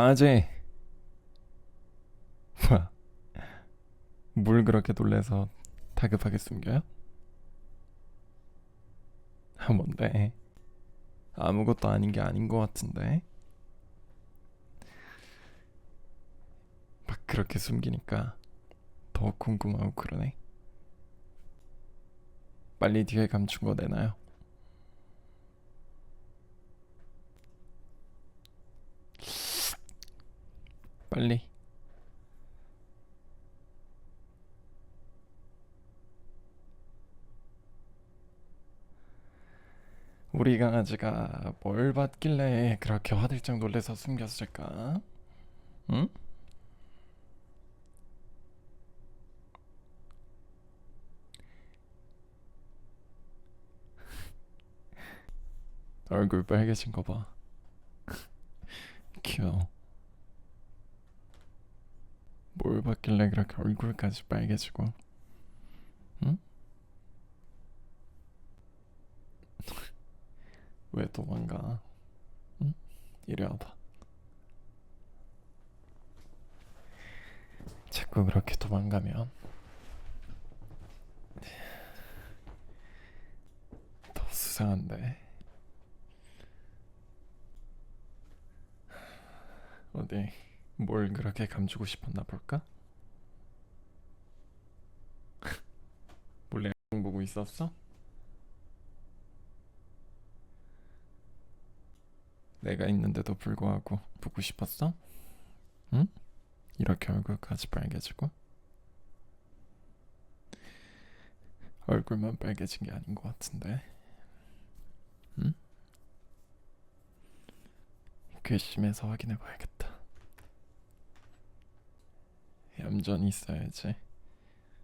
아재 뭐야? 뭘 그렇게 놀래서 다급하게 숨겨요? 아 뭔데? 아무것도 아닌 게 아닌 것 같은데? 막 그렇게 숨기니까 더 궁금하고 그러네. 빨리 뒤에 감춘 거 내놔요 빨리 우리 강아지가 뭘 봤길래 그렇게 화들짝 놀래서 숨겼을까? 응? 얼굴 빨개진 거 봐. 귀여워. 뭘 봤길래 그렇게 얼굴까지 빨개지고? 응? 왜 도망가? 응? 이리 와봐. 자꾸 그렇게 도망가면 더 수상한데. 어디 뭘 그렇게 감추고 싶었나 볼까? 몰래 보고 있었어? 내가 있는데도 불구하고 보고 싶었어? 응? 이렇게 얼굴까지 빨개지고? 얼굴만 빨개진 게 아닌 것 같은데. 응? 괘씸해서 확인해 봐야겠다. 얌전히 있어야지.